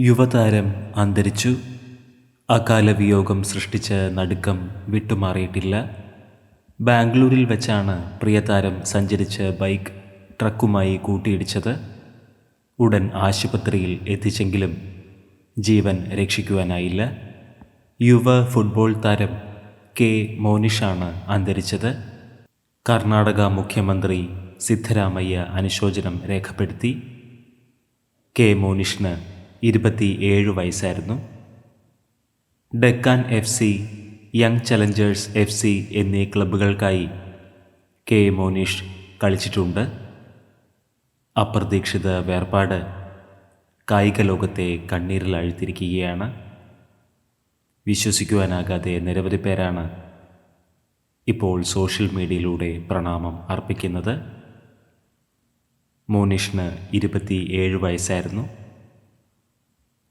യുവതാരം അന്തരിച്ചു. അകാലവിയോഗം സൃഷ്ടിച്ച നടുക്കം വിട്ടുമാറിയിട്ടില്ല. ബാംഗ്ലൂരിൽ വെച്ചാണ് പ്രിയതാരം സഞ്ചരിച്ച ബൈക്ക് ട്രക്കുമായി കൂട്ടിയിടിച്ചത്. ഉടൻ ആശുപത്രിയിൽ എത്തിച്ചെങ്കിലും ജീവൻ രക്ഷിക്കുവാനായില്ല. യുവ ഫുട്ബോൾ താരം കെ മോനിഷാണ് അന്തരിച്ചത്. കർണാടക മുഖ്യമന്ത്രി സിദ്ധരാമയ്യ അനുശോചനം രേഖപ്പെടുത്തി. കെ മോനിഷിന് ഇരുപത്തി ഏഴ് വയസ്സായിരുന്നു. Deccan F C young challengers F C എന്നീ ക്ലബ്ബുകൾക്കായി കെ മോനീഷ് കളിച്ചിട്ടുണ്ട്. അപ്രതീക്ഷിത വേർപാട് കായിക ലോകത്തെ കണ്ണീരിൽ അഴുത്തിരിക്കുകയാണ്. വിശ്വസിക്കുവാനാകാതെ നിരവധി പേരാണ് ഇപ്പോൾ സോഷ്യൽ മീഡിയയിലൂടെ പ്രണാമം അർപ്പിക്കുന്നത്. മോനിഷിന് ഇരുപത്തി ഏഴ് വയസ്സായിരുന്നു.